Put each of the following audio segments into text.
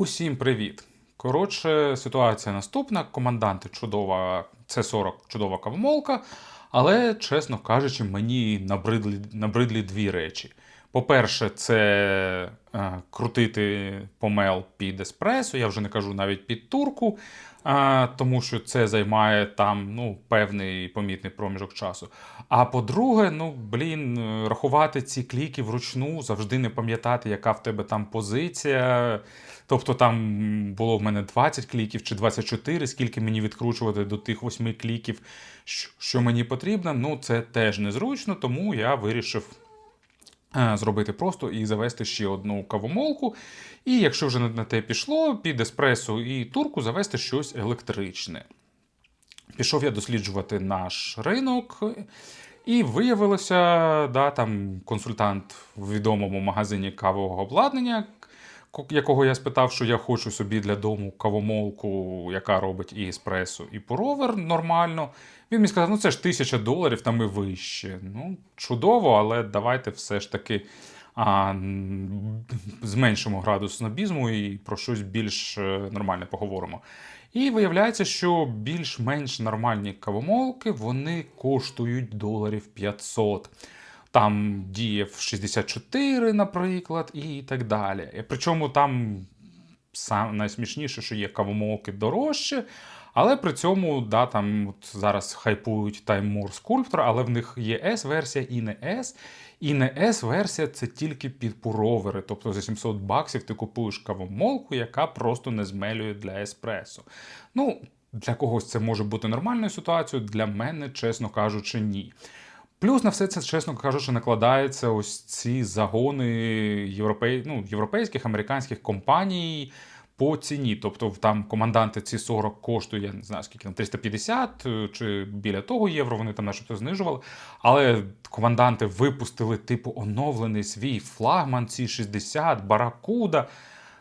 Усім привіт! Коротше, ситуація наступна. Команданти чудова, це 40 чудова кавомолка, але, чесно кажучи, мені набридлі, набридлі дві речі. По-перше, це е, крутити помел під еспресо, я вже не кажу навіть під турку, е, тому що це займає там ну, певний помітний проміжок часу. А по-друге, ну блін, е, рахувати ці кліки вручну, завжди не пам'ятати, яка в тебе там позиція. Тобто там було в мене 20 кліків чи 24, скільки мені відкручувати до тих 8 кліків, що- мені потрібно. Ну, це теж незручно, тому я вирішив е, зробити просто і завести ще одну кавомолку. І якщо вже на те пішло, під еспресо і турку завести щось електричне. Пішов я досліджувати наш ринок, і виявилося, да, там консультант в відомому магазині кавового обладнання, якого я спитав, що я хочу собі для дому кавомолку, яка робить і еспресо, і пуровер нормально. Він мені сказав, ну це ж тисяча доларів, там і вище. Ну, чудово, але давайте все ж таки а, зменшимо градус снобізму і про щось більш е, нормальне поговоримо. І виявляється, що більш-менш нормальні кавомолки вони коштують доларів 500. Там діє в 64, наприклад, і так далі. Причому там сам найсмішніше, що є кавомолки дорожче, але при цьому да, там от зараз хайпують Time Sculptor, але в них є S-версія і не S. І не S-версія це тільки під пуровери. Тобто за 700 баксів ти купуєш кавомолку, яка просто не змелює для еспресо. Ну, для когось це може бути нормальною ситуацією, для мене, чесно кажучи, ні. Плюс на все це, чесно кажучи, накладаються ось ці загони європей... ну, європейських, американських компаній по ціні. Тобто там команданти ці 40 коштує, я не знаю скільки там 350 е, чи біля того євро, вони там начебто знижували. Але команданти випустили, типу, оновлений свій флагман, ці 60, Баракуда.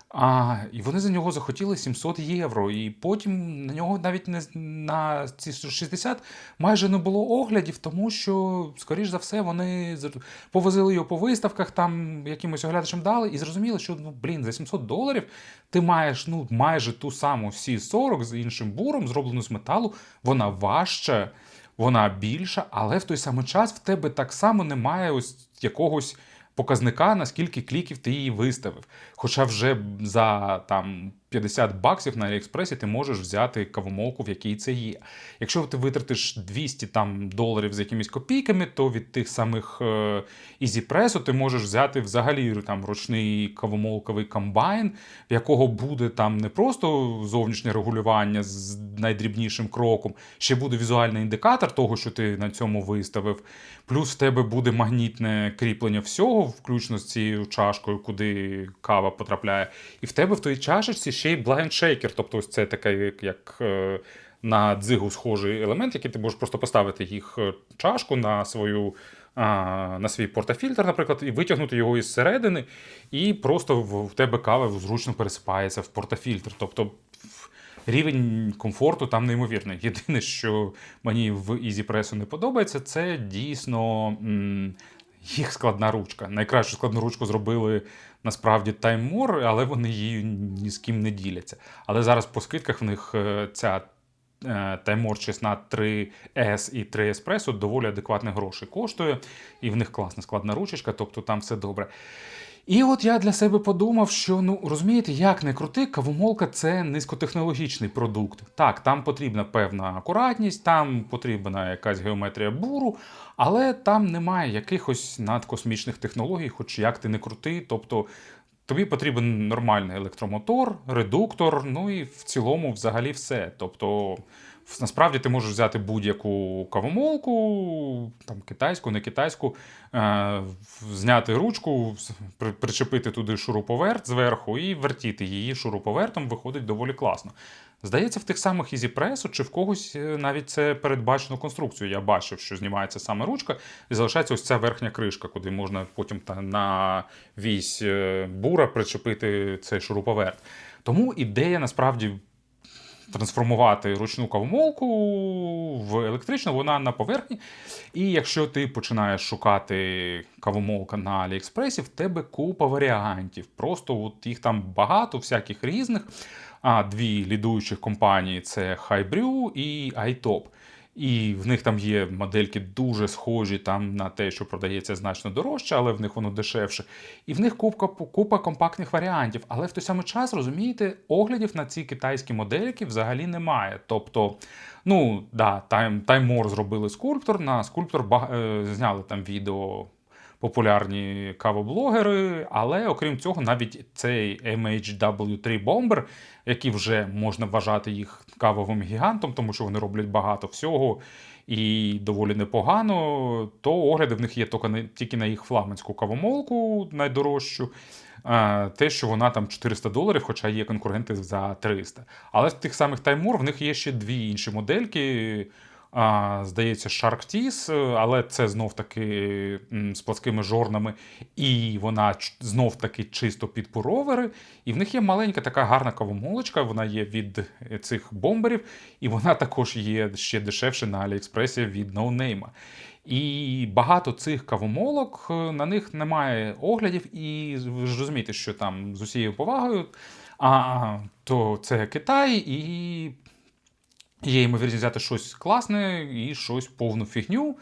А, і вони за нього захотіли 700 євро. І потім на нього навіть не на ці 60 майже не було оглядів, тому що, скоріш за все, вони повозили його по виставках, там якимось оглядачам дали, і зрозуміли, що ну блін, за 700 доларів ти маєш ну майже ту саму C40 з іншим буром, зроблену з металу, вона важча. Вона більша, але в той самий час в тебе так само немає ось якогось показника, наскільки кліків ти її виставив. Хоча вже за там 50 баксів на Аліекспресі ти можеш взяти кавомолку, в якій це є. Якщо ти витратиш 200 там, доларів з якимись копійками, то від тих самих е, ти можеш взяти взагалі там ручний кавомолковий комбайн, в якого буде там не просто зовнішнє регулювання з найдрібнішим кроком, ще буде візуальний індикатор того, що ти на цьому виставив. Плюс в тебе буде магнітне кріплення всього, включно з цією чашкою, куди кава потрапляє. І в тебе в той чашечці ще й shaker, тобто ось це таке, як, е, на дзигу схожий елемент, який ти можеш просто поставити їх е, чашку на свою. На свій портафільтр, наприклад, і витягнути його із середини, і просто в тебе кава зручно пересипається в портафільтр. Тобто рівень комфорту там неймовірний. Єдине, що мені в EasyPress не подобається, це дійсно їх складна ручка. Найкращу складну ручку зробили насправді Time але вони її ні з ким не діляться. Але зараз по скидках в них е, ця таймор Time 16 3S і 3 Espresso доволі адекватних грошей коштує, і в них класна складна ручечка, тобто там все добре. І от я для себе подумав, що ну розумієте, як не крути, кавомолка це низькотехнологічний продукт. Так, там потрібна певна акуратність, там потрібна якась геометрія буру, але там немає якихось надкосмічних технологій, хоч як ти не крути. Тобто тобі потрібен нормальний електромотор, редуктор, ну і в цілому взагалі все. Тобто, насправді ти можеш взяти будь-яку кавомолку, там китайську, не китайську, е, зняти ручку, при- причепити туди шуруповерт зверху і вертіти її шуруповертом, виходить доволі класно. Здається, в тих самих EasyPress чи в когось е, навіть це передбачено конструкцію. Я бачив, що знімається саме ручка, і залишається ось ця верхня кришка, куди можна потім на вісь е, бура причепити цей шуруповерт. Тому ідея насправді трансформувати ручну кавомолку в електричну, вона на поверхні. І якщо ти починаєш шукати кавомолка на Аліекспресі, в тебе купа варіантів. Просто от їх там багато, всяких різних. А дві лідуючих компанії це Highbrew і iTop. І в них там є модельки дуже схожі там на те, що продається значно дорожче, але в них воно дешевше. І в них купка, купа компактних варіантів. Але в той самий час, розумієте, оглядів на ці китайські модельки взагалі немає. Тобто, ну да, Time More зробили скульптор, на скульптор е, зняли там відео. Популярні кавоблогери, але окрім цього, навіть цей MHW3 Bomber, який вже можна вважати їх кавовим гігантом, тому що вони роблять багато всього і доволі непогано, то огляди в них є тільки на, їх флагманську кавомолку найдорожчу. е, Те, що вона там 400 доларів, хоча є конкуренти за 300. Але в тих самих Таймур в них є ще дві інші модельки. Здається, Teeth, е, але це знов таки з плоскими жорнами, і вона знов таки чисто під пуровери. І в них є маленька така гарна кавомолочка, вона є від е, цих бомберів, і вона також є ще дешевше на Аліекспресі від ноунейма. І багато цих кавомолок, е, на них немає оглядів, і ви ж розумієте, що там з усією повагою, а то це Китай, і Є ймовірність взяти щось класне і щось повну фігню.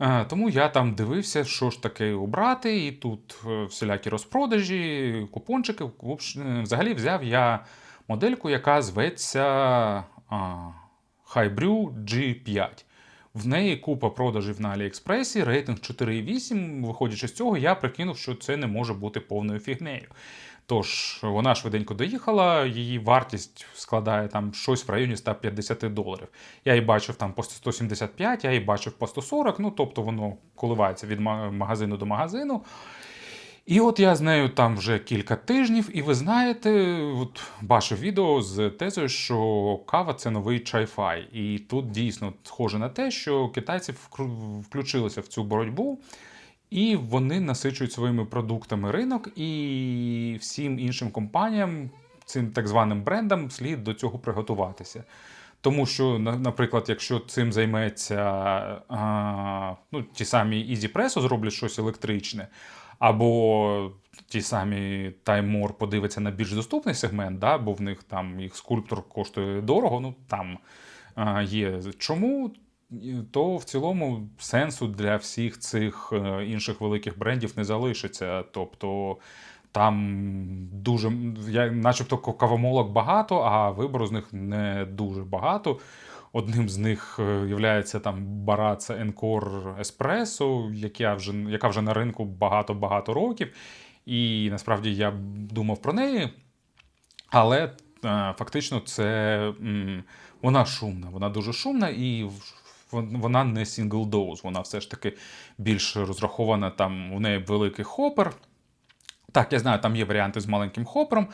Е, Тому я там дивився, що ж таке обрати, і тут е, всілякі розпродажі, купончики. Е, Взагалі взяв я модельку, яка зветься Highbrew G5. В неї купа продажів на Аліекспресі, рейтинг 4,8. Виходячи з цього, я прикинув, що це не може бути повною фігнею. Тож вона швиденько доїхала, її вартість складає там щось в районі 150 доларів. Я її бачив там по 175, я її бачив по 140, ну тобто воно коливається від магазину до магазину. І от я з нею там вже кілька тижнів, і ви знаєте, от бачив відео з тезою, що кава це новий чайфай. І тут дійсно схоже на те, що китайці включилися в цю боротьбу. І вони насичують своїми продуктами ринок, і всім іншим компаніям, цим так званим брендам, слід до цього приготуватися. Тому що, наприклад, якщо цим займеться а, ну, ті самі Easy Presso зроблять щось електричне, або ті самі More подивиться на більш доступний сегмент, да, бо в них там їх скульптор коштує дорого, ну там а, є чому, то в цілому сенсу для всіх цих е, інших великих брендів не залишиться. Тобто там дуже, я, начебто, кавомолок багато, а вибору з них не дуже багато. Одним з них є там Baratza Encore Espresso, яка вже, яка вже на ринку багато-багато років. І насправді я думав про неї. Але е, фактично це вона шумна, вона дуже шумна і вона не сінгл-доуз, вона все ж таки більш розрахована. Там у неї великий хопер. Так, я знаю, там є варіанти з маленьким хопером,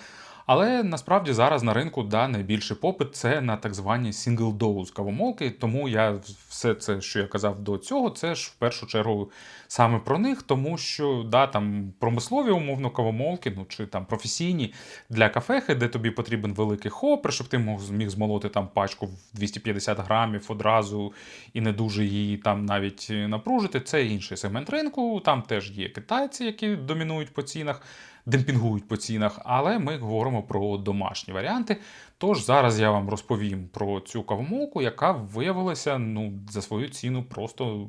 але насправді зараз на ринку да, найбільший попит це на так звані dose кавомолки. Тому я все це, що я казав до цього, це ж в першу чергу саме про них, тому що да, там промислові умовно кавомолки, ну чи там професійні для кафехи, де тобі потрібен великий хопер, щоб ти зміг змолоти там пачку в 250 грамів одразу і не дуже її там навіть напружити. Це інший сегмент ринку. Там теж є китайці, які домінують по цінах, демпінгують по цінах. Але ми говоримо про домашні варіанти. Тож зараз я вам розповім про цю кавомолку, яка виявилася ну, за свою ціну просто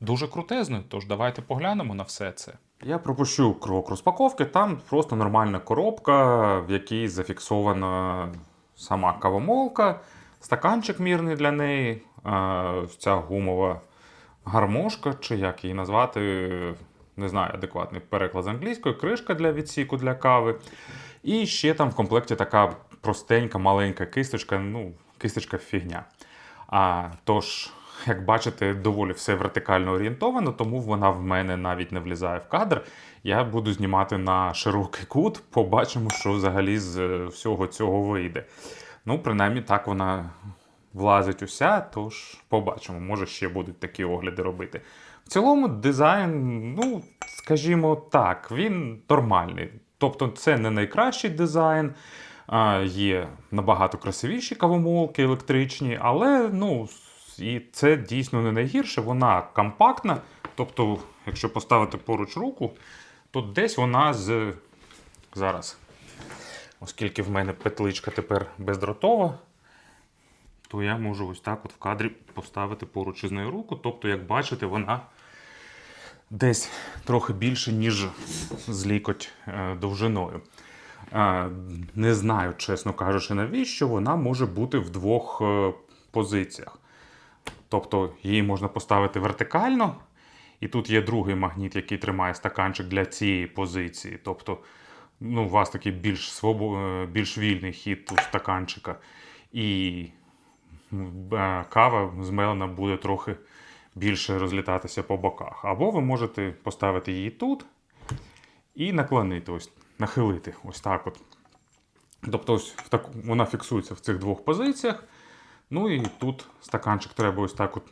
дуже крутезною. Тож давайте поглянемо на все це. Я пропущу крок розпаковки. Там просто нормальна коробка, в якій зафіксована сама кавомолка, стаканчик мірний для неї, ця гумова гармошка, чи як її назвати, не знаю, адекватний переклад з англійської, кришка для відсіку для кави. І ще там в комплекті така простенька, маленька кисточка, ну, кисточка фігня. А, тож, як бачите, доволі все вертикально орієнтовано, тому вона в мене навіть не влізає в кадр. Я буду знімати на широкий кут, побачимо, що взагалі з е, всього цього вийде. Ну, принаймні, так вона влазить уся, тож побачимо, може ще будуть такі огляди робити. В цілому, дизайн, ну, скажімо так, він нормальний. Тобто, це не найкращий дизайн. Є набагато красивіші кавомолки електричні, але ну, і це дійсно не найгірше. Вона компактна. Тобто, якщо поставити поруч руку, то десь вона з. Зараз. Оскільки в мене петличка тепер бездротова, то я можу ось так от в кадрі поставити поруч із нею руку. Тобто, як бачите, вона десь трохи більше, ніж з лікоть е, довжиною. Е, Не знаю, чесно кажучи, навіщо вона може бути в двох е, позиціях. Тобто її можна поставити вертикально, і тут є другий магніт, який тримає стаканчик для цієї позиції. Тобто, ну, у вас такий більш, свобо... е, більш вільний хід у стаканчика. І кава змелена буде трохи більше розлітатися по боках. Або ви можете поставити її тут і наклонити, ось, нахилити ось так. от. Тобто ось в так, вона фіксується в цих двох позиціях. Ну і тут стаканчик треба ось так от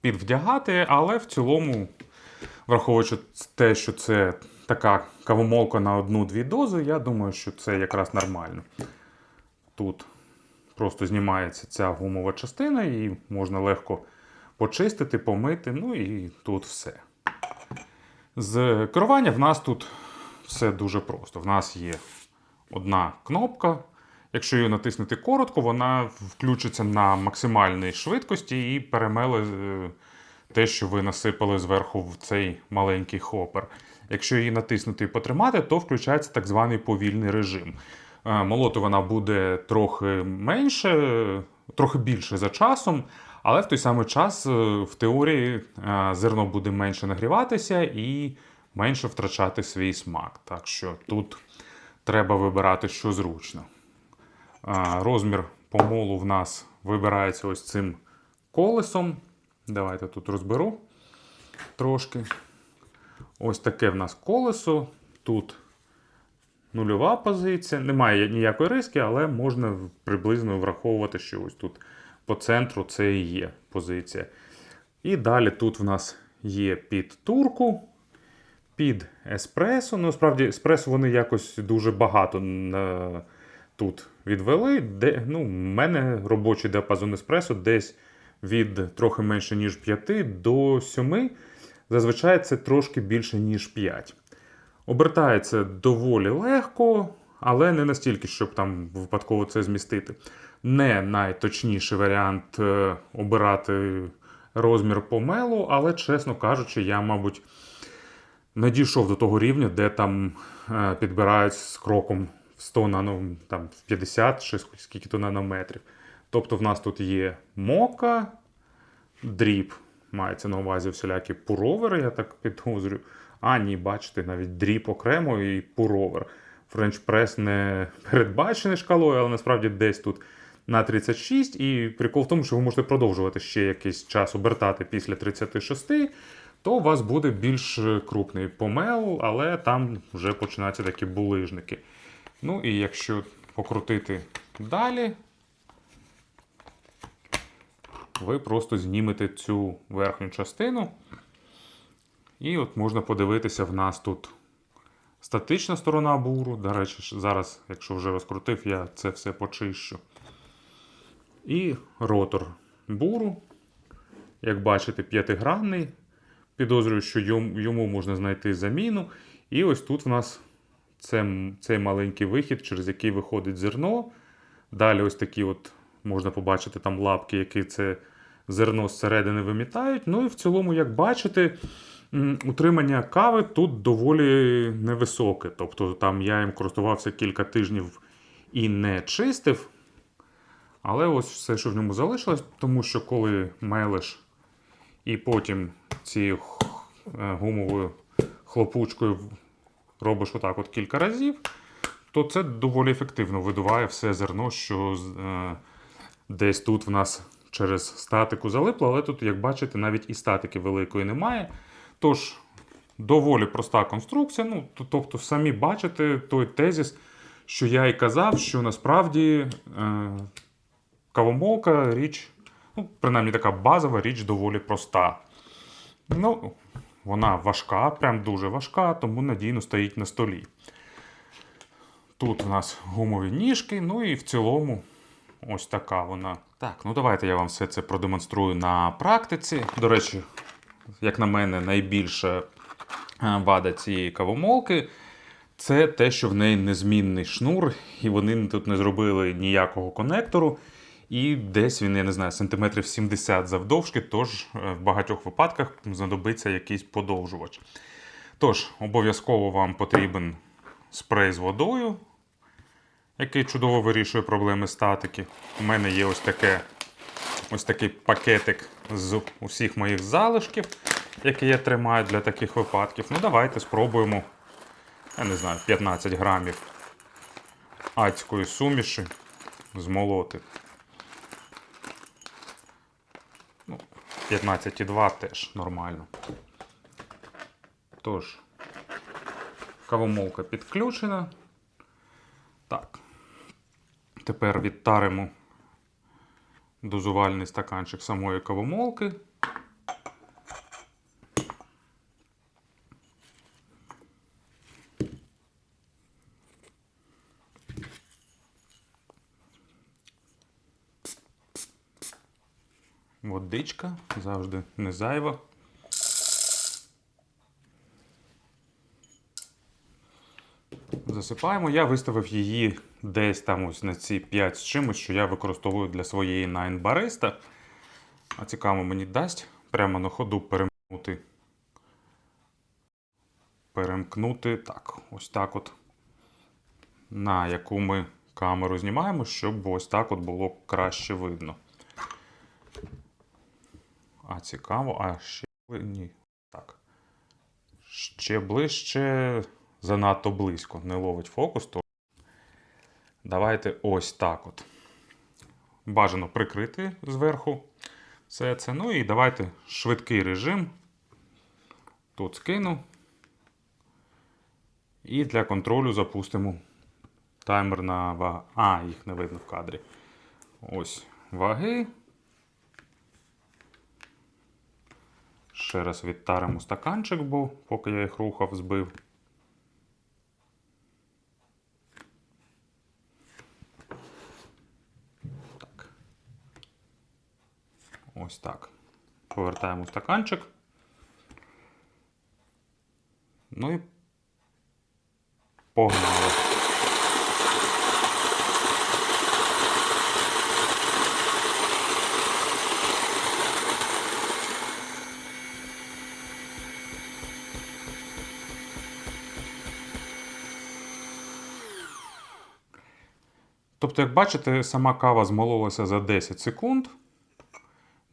підвдягати, але в цілому, враховуючи те, що це така кавомолка на одну-дві дози, я думаю, що це якраз нормально. Тут просто знімається ця гумова частина, і можна легко почистити, помити, ну і тут все. З керування в нас тут все дуже просто. В нас є одна кнопка. Якщо її натиснути коротко, вона включиться на максимальній швидкості і перемеле е, те, що ви насипали зверху в цей маленький хопер. Якщо її натиснути і потримати, то включається так званий повільний режим. Е, Молоти вона буде трохи менше, трохи більше за часом, але в той самий час, е, в теорії, е, зерно буде менше нагріватися і менше втрачати свій смак. Так що тут треба вибирати, що зручно. Розмір помолу в нас вибирається ось цим колесом. Давайте тут розберу трошки. Ось таке в нас колесо. Тут нульова позиція. Немає ніякої риски, але можна приблизно враховувати, що ось тут по центру це і є позиція. І далі тут в нас є під турку, під еспресо. Ну, справді, еспресо вони якось дуже багато тут відвели. Де, ну, в мене робочий діапазон еспресо десь від трохи менше, ніж 5 до 7. Зазвичай це трошки більше, ніж 5. Обертається доволі легко, але не настільки, щоб там випадково це змістити. Не найточніший варіант е, обирати розмір помелу, але, чесно кажучи, я, мабуть, не дійшов до того рівня, де там е, підбирають з кроком в 100 нано, там, в 50 чи скільки то нанометрів. Тобто в нас тут є мока, дріб, мається на увазі всілякі пуровери, я так підозрюю. А, ні, бачите, навіть дріб окремо і пуровер. Френч прес не передбачений шкалою, але насправді десь тут на 36. І прикол в тому, що ви можете продовжувати ще якийсь час обертати після 36, то у вас буде більш крупний помел, але там вже починаються такі булижники. Ну і якщо покрутити далі, ви просто знімете цю верхню частину. І от можна подивитися, в нас тут статична сторона буру. До речі, зараз, якщо вже розкрутив, я це все почищу. І ротор буру. Як бачите, п'ятигранний. Підозрюю, що йому можна знайти заміну. І ось тут в нас цей маленький вихід, через який виходить зерно. Далі ось такі от можна побачити там лапки, які це зерно зсередини вимітають. Ну і в цілому, як бачите, утримання кави тут доволі невисоке. Тобто там я їм користувався кілька тижнів і не чистив. Але ось все, що в ньому залишилось, тому що коли мелиш і потім цією е, гумовою хлопучкою робиш отак от кілька разів, то це доволі ефективно видуває все зерно, що е, десь тут в нас через статику залипло, але тут, як бачите, навіть і статики великої немає. Тож, доволі проста конструкція. Ну, тобто, самі бачите той тезіс, що я і казав, що насправді е, кавомолка річ, ну, принаймні така базова річ доволі проста. Ну, вона важка, прям дуже важка, тому надійно стоїть на столі. Тут у нас гумові ніжки, ну і в цілому ось така вона. Так, ну давайте я вам все це продемонструю на практиці. До речі, як на мене, найбільша е, вада цієї кавомолки це те, що в неї незмінний шнур, і вони тут не зробили ніякого конектору. І десь він, я не знаю, сантиметрів 70 завдовжки, тож е, в багатьох випадках знадобиться якийсь подовжувач. Тож, обов'язково вам потрібен спрей з водою, який чудово вирішує проблеми статики. У мене є ось таке ось такий пакетик з усіх моїх залишків, який я тримаю для таких випадків. Ну, давайте спробуємо, я не знаю, 15 грамів адської суміші змолоти. Ну, 15,2 теж нормально. Тож, кавомолка підключена. Так. Тепер відтаримо дозувальний стаканчик самої кавомолки. Водичка завжди не зайва. Засипаємо. Я виставив її десь там ось на ці 5 з чимось, що я використовую для своєї Nine. А цікаво мені дасть прямо на ходу перемкнути. Перемкнути так, ось так от. На яку ми камеру знімаємо, щоб ось так от було краще видно. А цікаво, а ще ні. Так. Ще ближче, занадто близько. Не ловить фокус, то давайте ось так от. Бажано прикрити зверху все це. Ну і давайте швидкий режим. Тут скину. І для контролю запустимо таймер на вагу. А, їх не видно в кадрі. Ось ваги. Ще раз відтаримо стаканчик, бо поки я їх рухав, збив. Ось так. Повертаємо стаканчик. Ну і погнали. Тобто, як бачите, сама кава змололася за 10 секунд.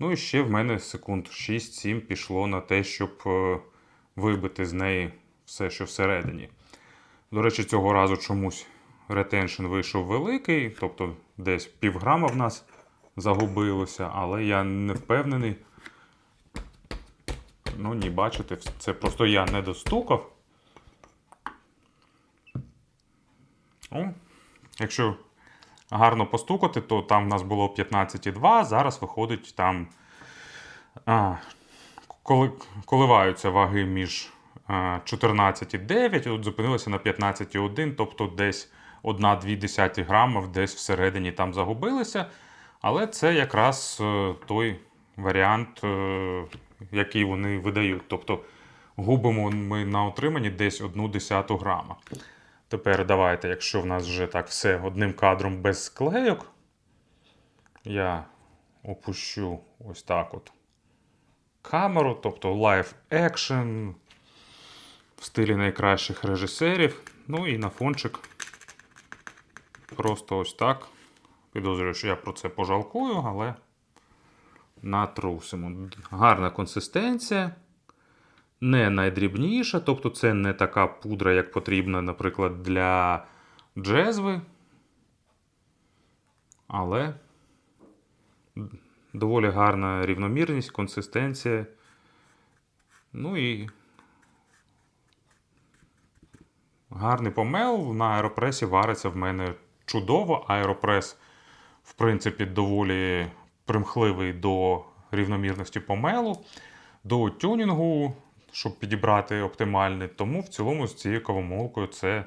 Ну і ще в мене секунд 6-7 пішло на те, щоб е, вибити з неї все, що всередині. До речі, цього разу чомусь ретеншн вийшов великий, тобто десь півграма в нас загубилося, але я не впевнений. Ну, ні, бачите, це просто я не достукав. О, якщо гарно постукати, то там в нас було 15,2, зараз виходить там. А, коли, коливаються ваги між 14,9, от зупинилися на 15,1, тобто десь 1-2 грамів десь всередині там загубилися. Але це якраз е, той варіант, е, який вони видають. Тобто губимо ми на отриманні десь 1 грама. Тепер давайте, якщо в нас вже так все одним кадром без склейок, я опущу ось так от камеру, тобто live action в стилі найкращих режисерів. Ну і на фончик просто ось так. Підозрюю, що я про це пожалкую, але натрусимо. Гарна консистенція не найдрібніша, тобто це не така пудра, як потрібна, наприклад, для джезви. Але доволі гарна рівномірність, консистенція. Ну і гарний помел на аеропресі вариться в мене чудово. Аеропрес, в принципі, доволі примхливий до рівномірності помелу, до тюнінгу, щоб підібрати оптимальний. Тому в цілому з цією кавомолкою це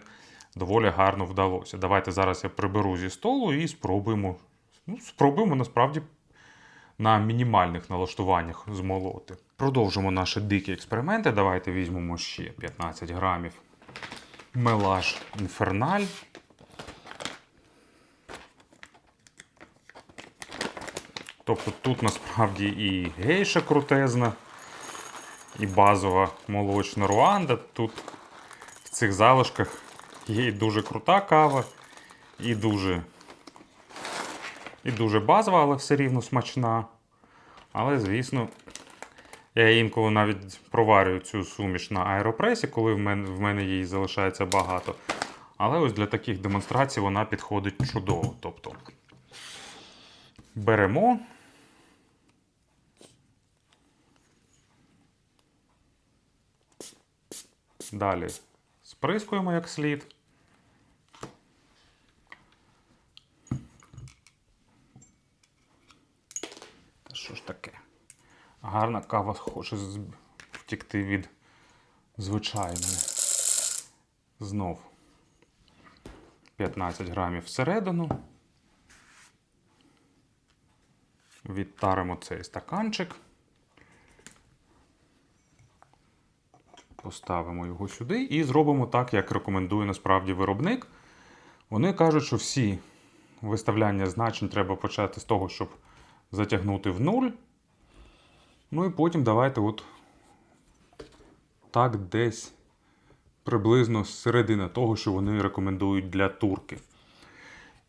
доволі гарно вдалося. Давайте зараз я приберу зі столу і спробуємо. Ну, спробуємо насправді на мінімальних налаштуваннях змолоти. Продовжимо наші дикі експерименти. Давайте візьмемо ще 15 грамів мелаж інферналь. Тобто тут насправді і гейша крутезна, і базова молочна руанда. Тут в цих залишках є і дуже крута кава, і дуже, і дуже базова, але все рівно смачна. Але, звісно, я інколи навіть проварюю цю суміш на аеропресі, коли в мене, в мене її залишається багато. Але ось для таких демонстрацій вона підходить чудово. Тобто беремо. Далі сприскуємо як слід. Та що ж таке? Гарна кава хоче втікти від звичайної. Знов 15 грамів всередину. Відтаримо цей стаканчик. Поставимо його сюди і зробимо так, як рекомендує насправді виробник. Вони кажуть, що всі виставляння значень треба почати з того, щоб затягнути в нуль. Ну і потім давайте от так десь приблизно з середини того, що вони рекомендують для турки.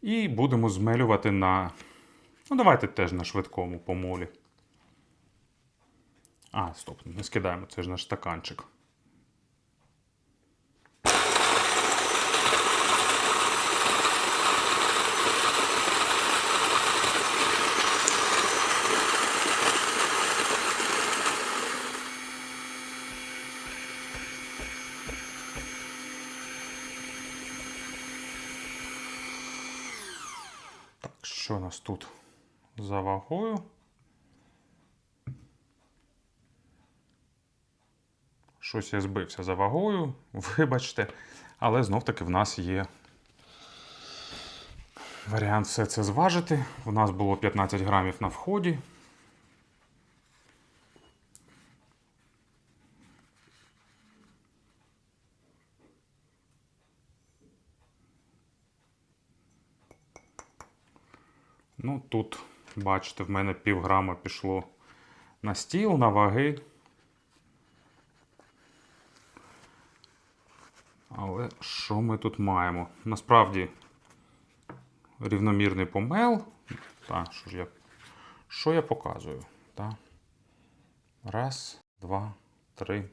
І будемо змелювати на. Ну, давайте теж на швидкому помолі. А, стоп, не скидаємо, це ж наш стаканчик. Так, що у нас тут за вагою? Щось я збився за вагою, вибачте. Але знов-таки в нас є варіант все це зважити. У нас було 15 грамів на вході. Ну, тут, бачите, в мене пів грама пішло на стіл, на ваги. Але що ми тут маємо? Насправді рівномірний помел. Так, що ж я, що я показую? Так. Раз, два, три.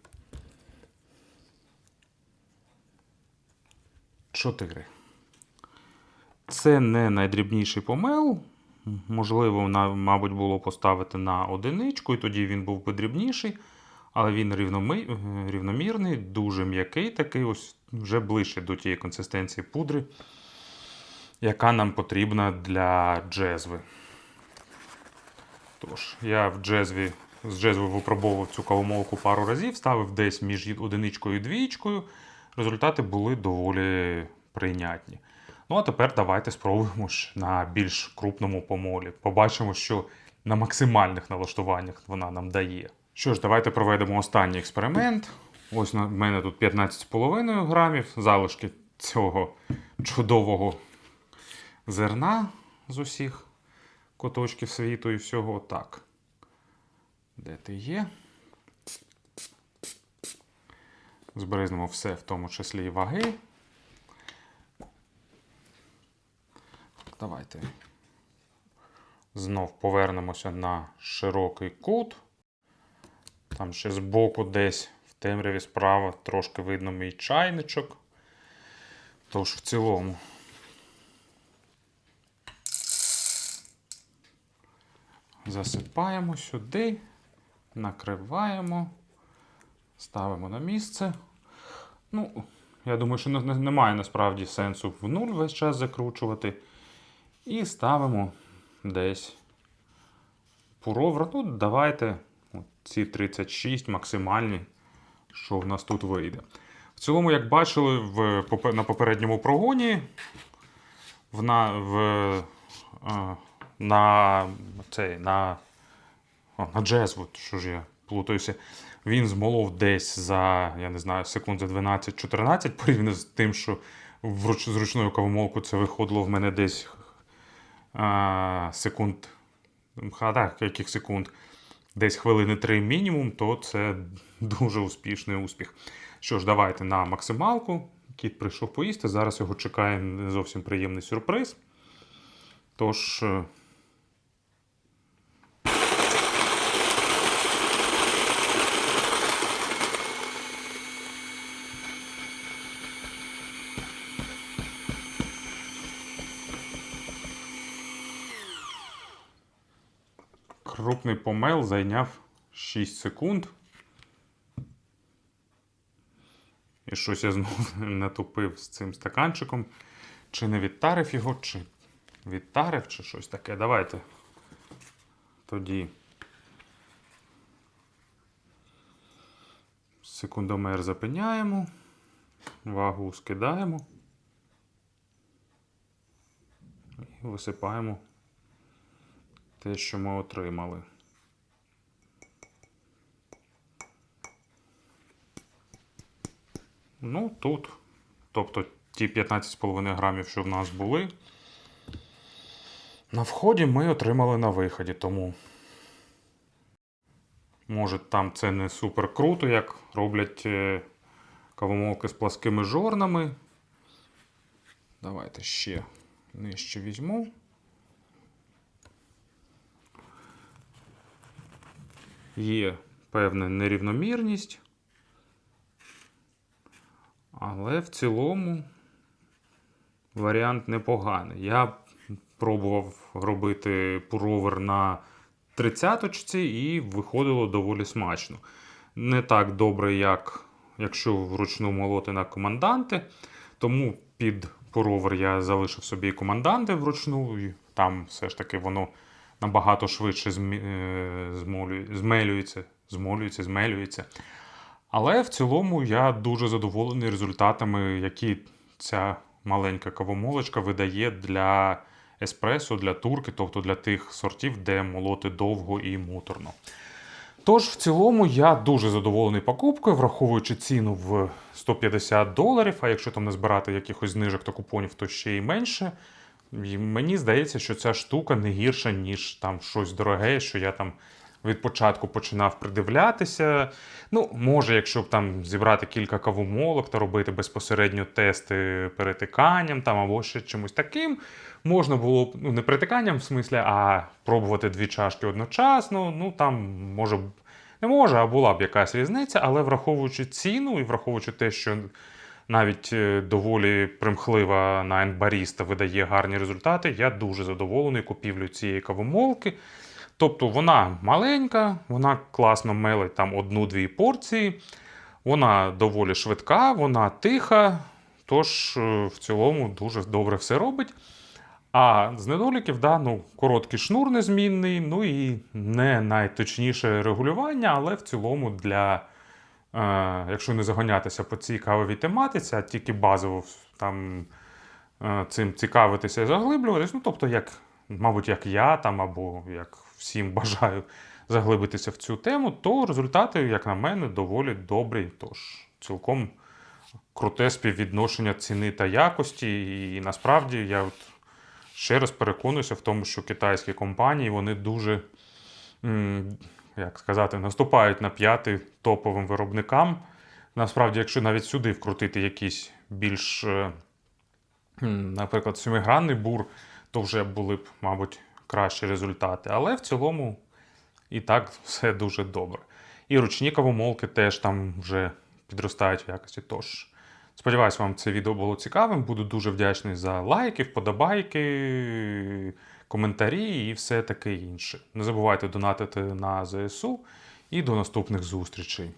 Чотири. Це не найдрібніший помел. Можливо, мабуть, було поставити на одиничку, і тоді він був би дрібніший. Але він рівномірний, дуже м'який, такий ось вже ближче до тієї консистенції пудри, яка нам потрібна для джезви. Тож, я в джезві, з джезвою випробовував цю кавомолку пару разів, ставив десь між одиничкою і двічкою. Результати були доволі прийнятні. Ну, а тепер давайте спробуємо ж на більш крупному помолі. Побачимо, що на максимальних налаштуваннях вона нам дає. Що ж, давайте проведемо останній експеримент. Ось на мене тут 15,5 грамів залишки цього чудового зерна з усіх куточків світу і всього так. Де ти є? Зберезнемо все, в тому числі і ваги. Давайте знов повернемося на широкий кут. Там ще збоку десь в темряві справа трошки видно мій чайничок. Тож в цілому. Засипаємо сюди, накриваємо, ставимо на місце. Ну, я думаю, що не- не- немає насправді сенсу в нуль весь час закручувати. І ставимо десь пуровра. Ну, давайте ці 36 максимальні, що в нас тут вийде. В цілому, як бачили в, на попередньому прогоні, в, на, в, е, на, цей, на, о, на Джезвуд, що ж я плутаюся, він змолов десь за, я не знаю, секунд за 12-14, порівняно з тим, що вруч, з ручною кавомолку це виходило в мене десь секунд, так, яких секунд, десь хвилини 3 мінімум, то це дуже успішний успіх. Що ж, давайте на максималку. Кіт прийшов поїсти. Зараз його чекає не зовсім приємний сюрприз. Тож. е, Крупний помел зайняв 6 секунд. І щось я знову натупив з цим стаканчиком. Чи не відтарив його, чи відтарив, чи щось таке. Давайте тоді секундомер запиняємо, вагу скидаємо і висипаємо те, що ми отримали. Ну, тут, тобто ті 15,5 грамів, що в нас були, на вході ми отримали на виході, тому. Може, там це не супер круто, як роблять е, кавомолки з пласкими жорнами. Давайте ще нижче візьму. Є певна нерівномірність. Але в цілому варіант непоганий. Я пробував робити пуровер на 30-очці і виходило доволі смачно. Не так добре, як якщо вручну молоти на команданти. Тому під пуровер я залишив собі команданти вручну, і там все ж таки воно набагато швидше е, змелюється, змолюється, змелюється. Але в цілому я дуже задоволений результатами, які ця маленька кавомолочка видає для еспресо, для турки, тобто для тих сортів, де молоти довго і муторно. Тож, в цілому, я дуже задоволений покупкою, враховуючи ціну в 150 доларів, а якщо там не збирати якихось знижок та купонів, то ще й менше. І мені здається, що ця штука не гірша, ніж там щось дороге, що я там від початку починав придивлятися. Ну, може, якщо б там зібрати кілька кавомолок та робити безпосередньо тести перетиканням там або ще чимось таким, можна було б ну, не перетиканням в смислі, а пробувати дві чашки одночасно. Ну там може не може, а була б якась різниця, але враховуючи ціну і враховуючи те, що навіть е, доволі примхлива на Баріста видає гарні результати, я дуже задоволений купівлею цієї кавомолки. Тобто вона маленька, вона класно мелить там одну-дві порції, вона доволі швидка, вона тиха, тож е, в цілому дуже добре все робить. А з недоліків, да, ну, короткий шнур незмінний, ну і не найточніше регулювання, але в цілому для, якщо не заганятися по цій кавовій тематиці, а тільки базово там е, цим цікавитися і заглиблюватись, ну тобто, як, мабуть, як я там, або як всім бажаю заглибитися в цю тему, то результати, як на мене, доволі добрі. Тож цілком круте співвідношення ціни та якості. І насправді я от ще раз переконуюся в тому, що китайські компанії вони дуже, як сказати, наступають на п'яти топовим виробникам. Насправді, якщо навіть сюди вкрутити якийсь більш, е, наприклад, семигранний бур, то вже були б, мабуть, кращі результати. Але в цілому і так все дуже добре. І ручні кавомолки теж там вже підростають в якості. Тож, сподіваюсь, вам це відео було цікавим. Буду дуже вдячний за лайки, вподобайки, коментарі і все таке інше. Не забувайте донатити на ЗСУ і до наступних зустрічей.